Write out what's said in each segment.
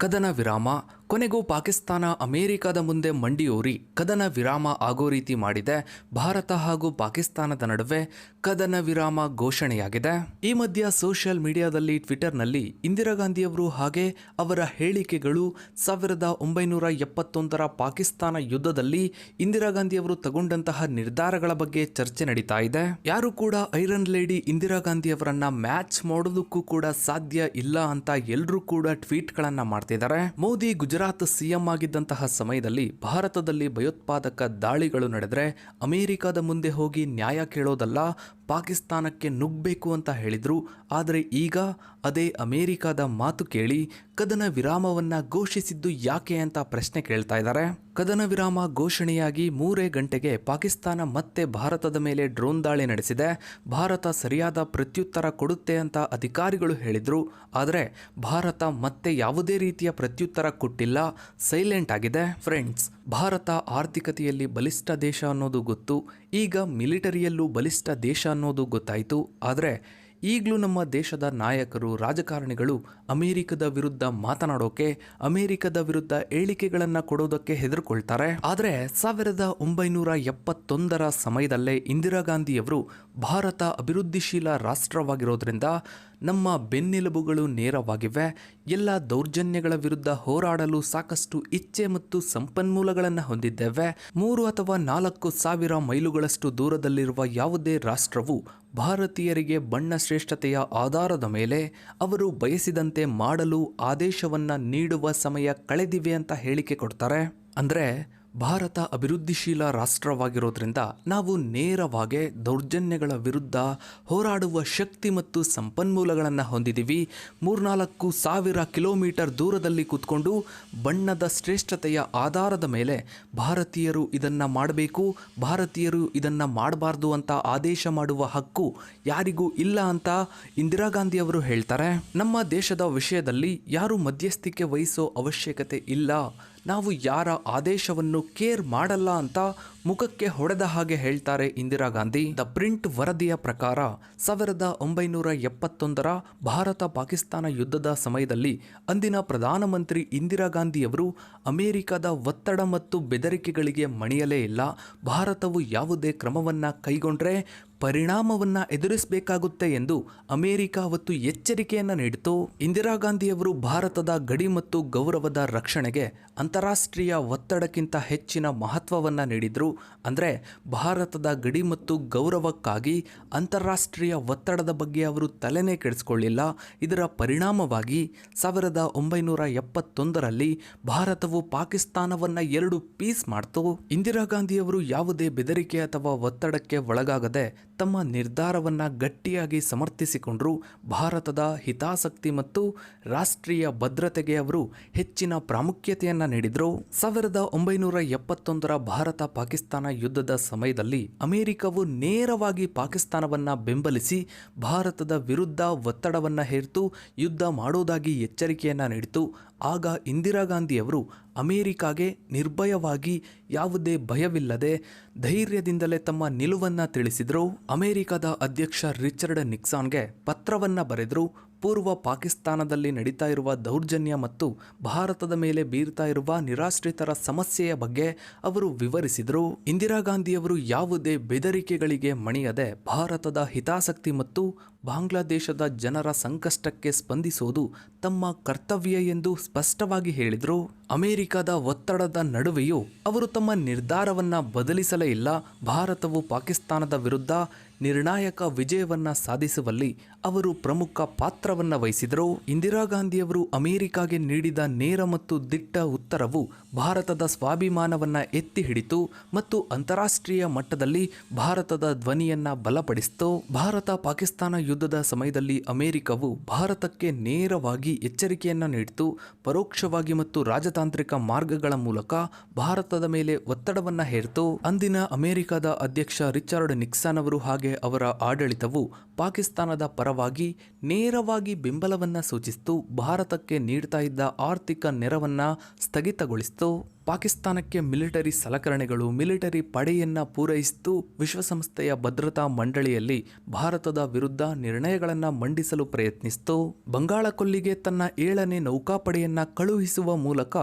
ಕದನ ವಿರಾಮ ಕೊನೆಗೂ ಪಾಕಿಸ್ತಾನ ಅಮೆರಿಕದ ಮುಂದೆ ಮಂಡಿಯೂರಿ, ಕದನ ವಿರಾಮ ಆಗೋ ರೀತಿ ಮಾಡಿದೆ. ಭಾರತ ಹಾಗೂ ಪಾಕಿಸ್ತಾನದ ನಡುವೆ ಕದನ ವಿರಾಮ ಘೋಷಣೆಯಾಗಿದೆ. ಈ ಮಧ್ಯ ಸೋಷಿಯಲ್ ಮೀಡಿಯಾದಲ್ಲಿ ಟ್ವಿಟರ್ನಲ್ಲಿ ಇಂದಿರಾ ಗಾಂಧಿಯವರು ಹಾಗೆ ಅವರ ಹೇಳಿಕೆಗಳು ಸಾವಿರದ ಒಂಬೈನೂರ ಎಪ್ಪತ್ತೊಂದರ ಪಾಕಿಸ್ತಾನ ಯುದ್ಧದಲ್ಲಿ ಇಂದಿರಾ ಗಾಂಧಿಯವರು ತಗೊಂಡಂತಹ ನಿರ್ಧಾರಗಳ ಬಗ್ಗೆ ಚರ್ಚೆ ನಡೀತಾ ಇದೆ. ಯಾರು ಕೂಡ ಐರನ್ ಲೇಡಿ ಇಂದಿರಾ ಗಾಂಧಿಯವರನ್ನ ಮ್ಯಾಚ್ ಮಾಡೋದಕ್ಕೂ ಕೂಡ ಸಾಧ್ಯ ಇಲ್ಲ ಅಂತ ಎಲ್ಲರೂ ಕೂಡ ಟ್ವೀಟ್ಗಳನ್ನ ಮಾಡ್ತಿದ್ದಾರೆ. ಮೋದಿ, ಗುಜರಾತ್ ಸಿಎಂ ಆಗಿದ್ದಂತಹ ಸಮಯದಲ್ಲಿ ಭಾರತದಲ್ಲಿ ಭಯೋತ್ಪಾದಕ ದಾಳಿಗಳು ನಡೆದರೆ ಅಮೆರಿಕದ ಮುಂದೆ ಹೋಗಿ ನ್ಯಾಯ ಕೇಳೋದಲ್ಲ ಪಾಕಿಸ್ತಾನಕ್ಕೆ ನುಗ್ಗಬೇಕು ಅಂತ ಹೇಳಿದ್ರು. ಆದರೆ ಈಗ ಅದೇ ಅಮೇರಿಕಾದ ಮಾತು ಕೇಳಿ ಕದನ ವಿರಾಮವನ್ನ ಘೋಷಿಸಿದ್ದು ಯಾಕೆ ಅಂತ ಪ್ರಶ್ನೆ ಕೇಳ್ತಾ ಇದ್ದಾರೆ. ಕದನ ವಿರಾಮ ಘೋಷಣೆಯಾಗಿ ಮೂರೇ ಗಂಟೆಗೆ ಪಾಕಿಸ್ತಾನ ಮತ್ತೆ ಭಾರತದ ಮೇಲೆ ಡ್ರೋನ್ ದಾಳಿ ನಡೆಸಿದೆ. ಭಾರತ ಸರಿಯಾದ ಪ್ರತ್ಯುತ್ತರ ಕೊಡುತ್ತೆ ಅಂತ ಅಧಿಕಾರಿಗಳು ಹೇಳಿದ್ರು. ಆದರೆ ಭಾರತ ಮತ್ತೆ ಯಾವುದೇ ರೀತಿಯ ಪ್ರತ್ಯುತ್ತರ ಕೊಟ್ಟಿಲ್ಲ. ಸೈಲೆಂಟ್ ಆಗಿದೆ. ಫ್ರೆಂಡ್ಸ್, ಭಾರತ ಆರ್ಥಿಕತೆಯಲ್ಲಿ ಬಲಿಷ್ಠ ದೇಶ ಅನ್ನೋದು ಗೊತ್ತು. ಈಗ ಮಿಲಿಟರಿಯಲ್ಲೂ ಬಲಿಷ್ಠ ದೇಶ ಅನ್ನೋದು ಗೊತ್ತಾಯಿತು. ಆದರೆ ಈಗಲೂ ನಮ್ಮ ದೇಶದ ನಾಯಕರು, ರಾಜಕಾರಣಿಗಳು ಅಮೆರಿಕದ ವಿರುದ್ಧ ಮಾತನಾಡೋಕೆ, ಅಮೆರಿಕದ ವಿರುದ್ಧ ಹೇಳಿಕೆಗಳನ್ನು ಕೊಡೋದಕ್ಕೆ ಹೆದರ್ಕೊಳ್ತಾರೆ. ಆದರೆ ಸಾವಿರದ ಒಂಬೈನೂರ ಎಪ್ಪತ್ತೊಂದರ ಸಮಯದಲ್ಲೇ ಇಂದಿರಾ ಗಾಂಧಿಯವರು ಭಾರತ ಅಭಿವೃದ್ಧಿಶೀಲ ರಾಷ್ಟ್ರವಾಗಿರೋದ್ರಿಂದ ನಮ್ಮ ಬೆನ್ನೆಲುಬುಗಳು ನೇರವಾಗಿವೆ. ಎಲ್ಲ ದೌರ್ಜನ್ಯಗಳ ವಿರುದ್ಧ ಹೋರಾಡಲು ಸಾಕಷ್ಟು ಇಚ್ಛೆ ಮತ್ತು ಸಂಪನ್ಮೂಲಗಳನ್ನು ಹೊಂದಿದ್ದೇವೆ. ಮೂರು ಅಥವಾ ನಾಲ್ಕು ಸಾವಿರ ಮೈಲುಗಳಷ್ಟು ದೂರದಲ್ಲಿರುವ ಯಾವುದೇ ರಾಷ್ಟ್ರವು ಭಾರತೀಯರಿಗೆ ಬಣ್ಣ ಶ್ರೇಷ್ಠತೆಯ ಆಧಾರದ ಮೇಲೆ ಅವರು ಬಯಸಿದಂತೆ ಮಾಡಲು ಆದೇಶವನ್ನು ನೀಡುವ ಸಮಯ ಕಳೆದಿವೆ ಅಂತ ಹೇಳಿಕೆ ಕೊಡ್ತಾರೆ. ಅಂದ್ರೆ ಭಾರತ ಅಭಿವೃದ್ಧಿಶೀಲ ರಾಷ್ಟ್ರವಾಗಿರೋದ್ರಿಂದ ನಾವು ನೇರವಾಗಿ ದೌರ್ಜನ್ಯಗಳ ವಿರುದ್ಧ ಹೋರಾಡುವ ಶಕ್ತಿ ಮತ್ತು ಸಂಪನ್ಮೂಲಗಳನ್ನು ಹೊಂದಿದ್ದೀವಿ ಮೂರ್ನಾಲ್ಕು ಸಾವಿರ ಕಿಲೋಮೀಟರ್ ದೂರದಲ್ಲಿ ಕೂತ್ಕೊಂಡು ಬಣ್ಣದ ಶ್ರೇಷ್ಠತೆಯ ಆಧಾರದ ಮೇಲೆ ಭಾರತೀಯರು ಇದನ್ನು ಮಾಡಬೇಕು, ಭಾರತೀಯರು ಇದನ್ನು ಮಾಡಬಾರ್ದು ಅಂತ ಆದೇಶ ಮಾಡುವ ಹಕ್ಕು ಯಾರಿಗೂ ಇಲ್ಲ ಅಂತ ಇಂದಿರಾ ಗಾಂಧಿಯವರು ಹೇಳ್ತಾರೆ. ನಮ್ಮ ದೇಶದ ವಿಷಯದಲ್ಲಿ ಯಾರು ಮಧ್ಯಸ್ಥಿಕೆ ವಹಿಸೋ ಅವಶ್ಯಕತೆ ಇಲ್ಲ. ನಾವು ಯಾರ ಆದೇಶವನ್ನು ಕೇರ್ ಮಾಡಲ್ಲ ಅಂತ ಮುಖಕ್ಕೆ ಹೊಡೆದ ಹಾಗೆ ಹೇಳ್ತಾರೆ ಇಂದಿರಾ ಗಾಂಧಿ. ದ ಪ್ರಿಂಟ್ ವರದಿಯ ಪ್ರಕಾರ ಸಾವಿರದ ಒಂಬೈನೂರ ಎಪ್ಪತ್ತೊಂದರ ಭಾರತ ಪಾಕಿಸ್ತಾನ ಯುದ್ಧದ ಸಮಯದಲ್ಲಿ ಅಂದಿನ ಪ್ರಧಾನಮಂತ್ರಿ ಇಂದಿರಾ ಗಾಂಧಿಯವರು ಅಮೆರಿಕದ ಒತ್ತಡ ಮತ್ತು ಬೆದರಿಕೆಗಳಿಗೆ ಮಣಿಯಲೇ ಇಲ್ಲ. ಭಾರತವು ಯಾವುದೇ ಕ್ರಮವನ್ನು ಕೈಗೊಂಡ್ರೆ ಪರಿಣಾಮವನ್ನ ಎದುರಿಸಬೇಕಾಗುತ್ತೆ ಎಂದು ಅಮೆರಿಕ ಅವತ್ತು ಎಚ್ಚರಿಕೆಯನ್ನು ನೀಡಿತು. ಇಂದಿರಾ ಗಾಂಧಿಯವರು ಭಾರತದ ಗಡಿ ಮತ್ತು ಗೌರವದ ರಕ್ಷಣೆಗೆ ಅಂತಾರಾಷ್ಟ್ರೀಯ ಒತ್ತಡಕ್ಕಿಂತ ಹೆಚ್ಚಿನ ಮಹತ್ವವನ್ನು ನೀಡಿದರು. ಅಂದರೆ ಭಾರತದ ಗಡಿ ಮತ್ತು ಗೌರವಕ್ಕಾಗಿ ಅಂತಾರಾಷ್ಟ್ರೀಯ ಒತ್ತಡದ ಬಗ್ಗೆ ಅವರು ತಲೆನೇ ಕೆಡಿಸ್ಕೊಳ್ಳಿಲ್ಲ. ಇದರ ಪರಿಣಾಮವಾಗಿ ಸಾವಿರದ ಒಂಬೈನೂರ ಎಪ್ಪತ್ತೊಂದರಲ್ಲಿ ಭಾರತವು ಪಾಕಿಸ್ತಾನವನ್ನು ಎರಡು ಪೀಸ್ ಮಾಡ್ತು. ಇಂದಿರಾ ಗಾಂಧಿಯವರು ಯಾವುದೇ ಬೆದರಿಕೆ ಅಥವಾ ಒತ್ತಡಕ್ಕೆ ಒಳಗಾಗದೆ ತಮ್ಮ ನಿರ್ಧಾರವನ್ನು ಗಟ್ಟಿಯಾಗಿ ಸಮರ್ಥಿಸಿಕೊಂಡರು ಭಾರತದ ಹಿತಾಸಕ್ತಿ ಮತ್ತು ರಾಷ್ಟ್ರೀಯ ಭದ್ರತೆಗೆ ಅವರು ಹೆಚ್ಚಿನ ಪ್ರಾಮುಖ್ಯತೆಯನ್ನು ನೀಡಿದರು. ಸಾವಿರದ ಒಂಬೈನೂರ ಎಪ್ಪತ್ತೊಂದರ ಭಾರತ ಪಾಕಿಸ್ತಾನ ಯುದ್ಧದ ಸಮಯದಲ್ಲಿ ಅಮೆರಿಕವು ನೇರವಾಗಿ ಪಾಕಿಸ್ತಾನವನ್ನು ಬೆಂಬಲಿಸಿ ಭಾರತದ ವಿರುದ್ಧ ಒತ್ತಡವನ್ನು ಹೇರ್ತು, ಯುದ್ಧ ಮಾಡೋದಾಗಿ ಎಚ್ಚರಿಕೆಯನ್ನು ನೀಡಿತು. ಆಗ ಇಂದಿರಾ ಗಾಂಧಿಯವರು ಅಮೇರಿಕಾಗೆ ನಿರ್ಭಯವಾಗಿ ಯಾವುದೇ ಭಯವಿಲ್ಲದೆ ಧೈರ್ಯದಿಂದಲೇ ತಮ್ಮ ನಿಲುವನ್ನು ತಿಳಿಸಿದರು. ಅಮೆರಿಕದ ಅಧ್ಯಕ್ಷ ರಿಚರ್ಡ್ ನಿಕ್ಸಾನ್ಗೆ ಪತ್ರವನ್ನು ಬರೆದ್ರು. ಪೂರ್ವ ಪಾಕಿಸ್ತಾನದಲ್ಲಿ ನಡೀತಾ ಇರುವ ದೌರ್ಜನ್ಯ ಮತ್ತು ಭಾರತದ ಮೇಲೆ ಬೀರ್ತಾ ಇರುವ ನಿರಾಶ್ರಿತರ ಸಮಸ್ಯೆಯ ಬಗ್ಗೆ ಅವರು ವಿವರಿಸಿದರು. ಇಂದಿರಾ ಗಾಂಧಿಯವರು ಯಾವುದೇ ಬೆದರಿಕೆಗಳಿಗೆ ಮಣಿಯದೆ ಭಾರತದ ಹಿತಾಸಕ್ತಿ ಮತ್ತು ಬಾಂಗ್ಲಾದೇಶದ ಜನರ ಸಂಕಷ್ಟಕ್ಕೆ ಸ್ಪಂದಿಸುವುದು ತಮ್ಮ ಕರ್ತವ್ಯ ಎಂದು ಸ್ಪಷ್ಟವಾಗಿ ಹೇಳಿದರು. ಅಮೆರಿಕದ ಒತ್ತಡದ ನಡುವೆಯೂ ಅವರು ತಮ್ಮ ನಿರ್ಧಾರವನ್ನು ಬದಲಿಸಲೇ ಇಲ್ಲ. ಭಾರತವು ಪಾಕಿಸ್ತಾನದ ವಿರುದ್ಧ ನಿರ್ಣಾಯಕ ವಿಜಯವನ್ನು ಸಾಧಿಸುವಲ್ಲಿ ಅವರು ಪ್ರಮುಖ ಪಾತ್ರವನ್ನ ವಹಿಸಿದರು ಇಂದಿರಾ ಗಾಂಧಿಯವರು ಅಮೆರಿಕಾಗೆ ನೀಡಿದ ನೇರ ಮತ್ತು ದಿಟ್ಟ ಉತ್ತರವು ಭಾರತದ ಸ್ವಾಭಿಮಾನವನ್ನ ಎತ್ತಿ ಹಿಡಿತು ಮತ್ತು ಅಂತಾರಾಷ್ಟ್ರೀಯ ಮಟ್ಟದಲ್ಲಿ ಭಾರತದ ಧ್ವನಿಯನ್ನ ಬಲಪಡಿಸಿತು. ಭಾರತ ಪಾಕಿಸ್ತಾನ ಯುದ್ಧದ ಸಮಯದಲ್ಲಿ ಅಮೆರಿಕವು ಭಾರತಕ್ಕೆ ನೇರವಾಗಿ ಎಚ್ಚರಿಕೆಯನ್ನ ನೀಡಿತು. ಪರೋಕ್ಷವಾಗಿ ಮತ್ತು ರಾಜತಾಂತ್ರಿಕ ಮಾರ್ಗಗಳ ಮೂಲಕ ಭಾರತದ ಮೇಲೆ ಒತ್ತಡವನ್ನ ಹೇರಿತು. ಅಂದಿನ ಅಮೆರಿಕದ ಅಧ್ಯಕ್ಷ ರಿಚರ್ಡ್ ನಿಕ್ಸನ್ ಅವರು ಹಾಗೆ ಅವರ ಆಡಳಿತವು ಪಾಕಿಸ್ತಾನದ ಪರವಾಗಿ ನೇರವಾಗಿ ಬೆಂಬಲವನ್ನ ಸೂಚಿಸಿತು. ಭಾರತಕ್ಕೆ ನೀಡ್ತಾ ಇದ್ದ ಆರ್ಥಿಕ ನೆರವನ್ನ ಸ್ಥಗಿತಗೊಳಿಸಿತು. ಪಾಕಿಸ್ತಾನಕ್ಕೆ ಮಿಲಿಟರಿ ಸಲಕರಣೆಗಳು, ಮಿಲಿಟರಿ ಪಡೆಯನ್ನು ಪೂರೈಸಿತು ವಿಶ್ವಸಂಸ್ಥೆಯ ಭದ್ರತಾ ಮಂಡಳಿಯಲ್ಲಿ ಭಾರತದ ವಿರುದ್ಧ ನಿರ್ಣಯಗಳನ್ನು ಮಂಡಿಸಲು ಪ್ರಯತ್ನಿಸಿತು ಬಂಗಾಳ ಕೊಲ್ಲಿಗೆ ತನ್ನ ಏಳನೇ ನೌಕಾಪಡೆಯನ್ನು ಕಳುಹಿಸುವ ಮೂಲಕ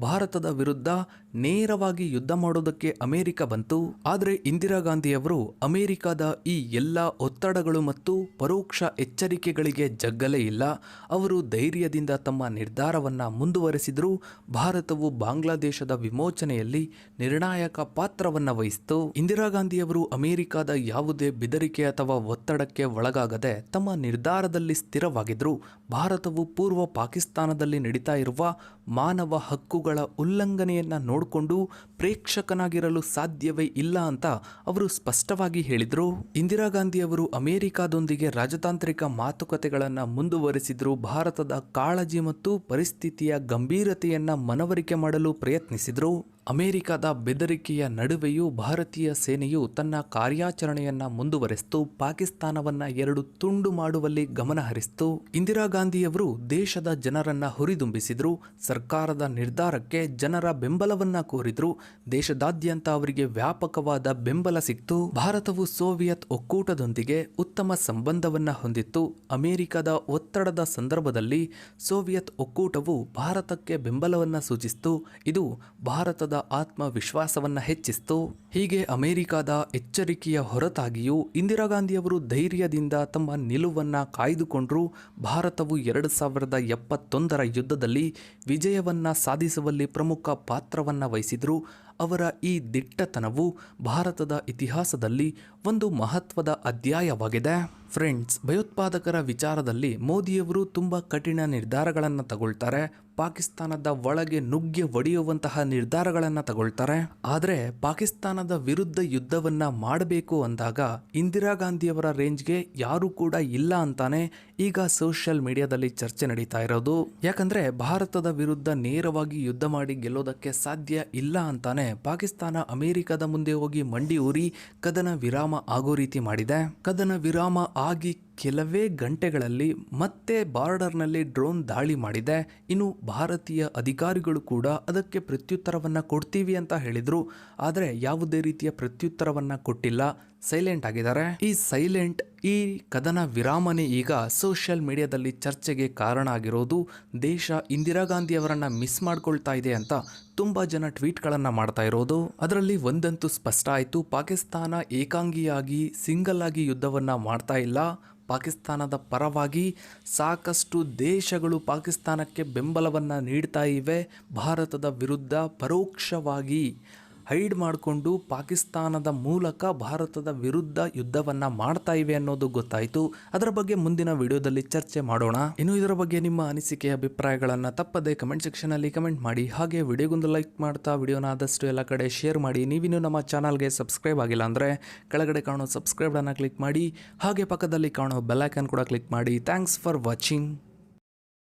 ಭಾರತದ ವಿರುದ್ಧ ನೇರವಾಗಿ ಯುದ್ಧ ಮಾಡೋದಕ್ಕೆ ಅಮೆರಿಕ ಬಂತು. ಆದರೆ ಇಂದಿರಾ ಗಾಂಧಿಯವರು ಅಮೆರಿಕದ ಈ ಎಲ್ಲ ಒತ್ತಡಗಳು ಮತ್ತು ಪರೋಕ್ಷ ಎಚ್ಚರಿಕೆಗಳಿಗೆ ಜಗ್ಗಲೇ ಇಲ್ಲ. ಅವರು ಧೈರ್ಯದಿಂದ ತಮ್ಮ ನಿರ್ಧಾರವನ್ನು ಮುಂದುವರೆಸಿದರೂ. ಭಾರತವು ಬಾಂಗ್ಲಾದೇಶದ ವಿಮೋಚನೆಯಲ್ಲಿ ನಿರ್ಣಾಯಕ ಪಾತ್ರವನ್ನ ವಹಿಸಿತು. ಇಂದಿರಾ ಗಾಂಧಿಯವರು ಅಮೆರಿಕದ ಯಾವುದೇ ಬೆದರಿಕೆ ಅಥವಾ ಒತ್ತಡಕ್ಕೆ ಒಳಗಾಗದೆ ತಮ್ಮ ನಿರ್ಧಾರದಲ್ಲಿ ಸ್ಥಿರವಾಗಿದ್ದರು ಭಾರತವು ಪೂರ್ವ ಪಾಕಿಸ್ತಾನದಲ್ಲಿ ನಡೀತಾ ಇರುವ ಮಾನವ ಹಕ್ಕುಗಳ ಉಲ್ಲಂಘನೆಯನ್ನು ನೋಡಿಕೊಂಡು ಪ್ರೇಕ್ಷಕನಾಗಿರಲು ಸಾಧ್ಯವೇ ಇಲ್ಲ ಅಂತ ಅವರು ಸ್ಪಷ್ಟವಾಗಿ ಹೇಳಿದರು. ಇಂದಿರಾ ಗಾಂಧಿ ಅವರು ಅಮೆರಿಕಾದೊಂದಿಗೆ ರಾಜತಾಂತ್ರಿಕ ಮಾತುಕತೆಗಳನ್ನು ಮುಂದುವರೆಸಿದ್ರು. ಭಾರತದ ಕಾಳಜಿ ಮತ್ತು ಪರಿಸ್ಥಿತಿಯ ಗಂಭೀರತೆಯನ್ನು ಮನವರಿಕೆ ಮಾಡಲು ಪ್ರಯತ್ನಿಸಿದ್ರು. ಅಮೆರಿಕದ ಬೆದರಿಕೆಯ ನಡುವೆಯೂ ಭಾರತೀಯ ಸೇನೆಯು ತನ್ನ ಕಾರ್ಯಾಚರಣೆಯನ್ನು ಮುಂದುವರೆಸಿತು. ಪಾಕಿಸ್ತಾನವನ್ನ ಎರಡು ತುಂಡು ಮಾಡುವಲ್ಲಿ ಗಮನಹರಿಸಿತು ಇಂದಿರಾ ಗಾಂಧಿಯವರು ದೇಶದ ಜನರನ್ನು ಹುರಿದುಂಬಿಸಿದರು. ಸರ್ಕಾರದ ನಿರ್ಧಾರಕ್ಕೆ ಜನರ ಬೆಂಬಲವನ್ನು ಕೋರಿದ್ರು. ದೇಶದಾದ್ಯಂತ ಅವರಿಗೆ ವ್ಯಾಪಕವಾದ ಬೆಂಬಲ ಸಿಕ್ತು. ಭಾರತವು ಸೋವಿಯತ್ ಒಕ್ಕೂಟದೊಂದಿಗೆ ಉತ್ತಮ ಸಂಬಂಧವನ್ನು ಹೊಂದಿತ್ತು. ಅಮೆರಿಕದ ಒತ್ತಡದ ಸಂದರ್ಭದಲ್ಲಿ ಸೋವಿಯತ್ ಒಕ್ಕೂಟವು ಭಾರತಕ್ಕೆ ಬೆಂಬಲವನ್ನು ಸೂಚಿಸಿತು. ಇದು ಭಾರತದ ಆತ್ಮವಿಶ್ವಾಸವನ್ನ ಹೆಚ್ಚಿಸಿತು. ಹೀಗೆ ಅಮೆರಿಕದ ಎಚ್ಚರಿಕೆಯ ಹೊರತಾಗಿಯೂ ಇಂದಿರಾ ಗಾಂಧಿಯವರು ಧೈರ್ಯದಿಂದ ತಮ್ಮ ನಿಲುವನ್ನು ಕಾಯ್ದುಕೊಂಡರು. ಭಾರತವು ಎರಡು ಸಾವಿರದ ಎಪ್ಪತ್ತೊಂದರ ಯುದ್ಧದಲ್ಲಿ ವಿಜಯವನ್ನು ಸಾಧಿಸುವಲ್ಲಿ ಪ್ರಮುಖ ಪಾತ್ರವನ್ನು ವಹಿಸಿದರು. ಅವರ ಈ ದಿಟ್ಟತನವು ಭಾರತದ ಇತಿಹಾಸದಲ್ಲಿ ಒಂದು ಮಹತ್ವದ ಅಧ್ಯಾಯವಾಗಿದೆ. ಫ್ರೆಂಡ್ಸ್, ಭಯೋತ್ಪಾದಕರ ವಿಚಾರದಲ್ಲಿ ಮೋದಿಯವರು ತುಂಬ ಕಠಿಣ ನಿರ್ಧಾರಗಳನ್ನು ತಗೊಳ್ತಾರೆ. ಪಾಕಿಸ್ತಾನದ ಒಳಗೆ ನುಗ್ಗೆ ಒಡೆಯುವಂತಹ ನಿರ್ಧಾರಗಳನ್ನು ತಗೊಳ್ತಾರೆ. ಆದರೆ ಪಾಕಿಸ್ತಾನದ ವಿರುದ್ಧ ಯುದ್ಧವನ್ನು ಮಾಡಬೇಕು ಅಂದಾಗ ಇಂದಿರಾ ಗಾಂಧಿಯವರ ರೇಂಜ್ಗೆ ಯಾರು ಕೂಡ ಇಲ್ಲ ಅಂತಾನೆ ಈಗ ಸೋಷಿಯಲ್ ಮೀಡಿಯಾದಲ್ಲಿ ಚರ್ಚೆ ನಡೀತಾ ಇರೋದು. ಯಾಕಂದರೆ ಭಾರತದ ವಿರುದ್ಧ ನೇರವಾಗಿ ಯುದ್ಧ ಮಾಡಿ ಗೆಲ್ಲೋದಕ್ಕೆ ಸಾಧ್ಯ ಇಲ್ಲ ಅಂತಾನೆ ಪಾಕಿಸ್ತಾನ ಅಮೆರಿಕದ ಮುಂದೆ ಹೋಗಿ ಮಂಡಿ ಊರಿ ಕದನ ವಿರಾಮ ಆಗೋ ರೀತಿ ಮಾಡಿದೆ. ಕದನ ವಿರಾಮ ಆಗಿ ಕೆಲವೇ ಗಂಟೆಗಳಲ್ಲಿ ಮತ್ತೆ ಬಾರ್ಡರ್ನಲ್ಲಿ ಡ್ರೋನ್ ದಾಳಿ ಮಾಡಿದೆ. ಇನ್ನು ಭಾರತೀಯ ಅಧಿಕಾರಿಗಳು ಕೂಡ ಅದಕ್ಕೆ ಪ್ರತ್ಯುತ್ತರವನ್ನು ಕೊಡ್ತೀವಿ ಅಂತ ಹೇಳಿದರು. ಆದರೆ ಯಾವುದೇ ರೀತಿಯ ಪ್ರತ್ಯುತ್ತರವನ್ನು ಕೊಟ್ಟಿಲ್ಲ. ಸೈಲೆಂಟ್ ಆಗಿದ್ದಾರೆ. ಈ ಸೈಲೆಂಟ್, ಈ ಕದನ ವಿರಾಮನೆ ಈಗ ಸೋಷಿಯಲ್ ಮೀಡಿಯಾದಲ್ಲಿ ಚರ್ಚೆಗೆ ಕಾರಣ ಆಗಿರೋದು. ದೇಶ ಇಂದಿರಾ ಗಾಂಧಿ ಅವರನ್ನ ಮಿಸ್ ಮಾಡ್ಕೊಳ್ತಾ ಇದೆ ಅಂತ ತುಂಬಾ ಜನ ಟ್ವೀಟ್ಗಳನ್ನು ಮಾಡ್ತಾ ಇರೋದು. ಅದರಲ್ಲಿ ಒಂದಂತೂ ಸ್ಪಷ್ಟ ಆಯಿತು. ಪಾಕಿಸ್ತಾನ ಏಕಾಂಗಿಯಾಗಿ, ಸಿಂಗಲ್ ಆಗಿ ಯುದ್ಧವನ್ನು ಮಾಡ್ತಾ ಇಲ್ಲ. ಪಾಕಿಸ್ತಾನದ ಪರವಾಗಿ ಸಾಕಷ್ಟು ದೇಶಗಳು ಪಾಕಿಸ್ತಾನಕ್ಕೆ ಬೆಂಬಲವನ್ನು ನೀಡ್ತಾ ಇವೆ. ಭಾರತದ ವಿರುದ್ಧ ಪರೋಕ್ಷವಾಗಿ ಹೈಡ್ ಮಾಡಿಕೊಂಡು ಪಾಕಿಸ್ತಾನದ ಮೂಲಕ ಭಾರತದ ವಿರುದ್ಧ ಯುದ್ಧವನ್ನ ಮಾಡ್ತಾ ಇವೆ ಅನ್ನೋದು ಗೊತ್ತಾಯಿತು. ಅದರ ಬಗ್ಗೆ ಮುಂದಿನ ವಿಡಿಯೋದಲ್ಲಿ ಚರ್ಚೆ ಮಾಡೋಣ. ಇನ್ನು ಇದರ ಬಗ್ಗೆ ನಿಮ್ಮ ಅನಿಸಿಕೆ, ಅಭಿಪ್ರಾಯಗಳನ್ನು ತಪ್ಪದೆ ಕಮೆಂಟ್ ಸೆಕ್ಷನಲ್ಲಿ ಕಮೆಂಟ್ ಮಾಡಿ. ಹಾಗೆ ವಿಡಿಯೋಗೊಂದು ಲೈಕ್ ಮಾಡ್ತಾ ವಿಡಿಯೋನ ಆದಷ್ಟು ಎಲ್ಲ ಕಡೆ ಶೇರ್ ಮಾಡಿ. ನೀವಿನ್ನೂ ನಮ್ಮ ಚಾನಲ್ಗೆ ಸಬ್ಸ್ಕ್ರೈಬ್ ಆಗಿಲ್ಲ ಅಂದರೆ ಕೆಳಗಡೆ ಕಾಣೋ ಸಬ್ಸ್ಕ್ರೈಬ್ ಅನ್ನ ಕ್ಲಿಕ್ ಮಾಡಿ. ಹಾಗೆ ಪಕ್ಕದಲ್ಲಿ ಕಾಣೋ ಬೆಲ್ಲೈಕನ್ ಕೂಡ ಕ್ಲಿಕ್ ಮಾಡಿ. Thanks for watching.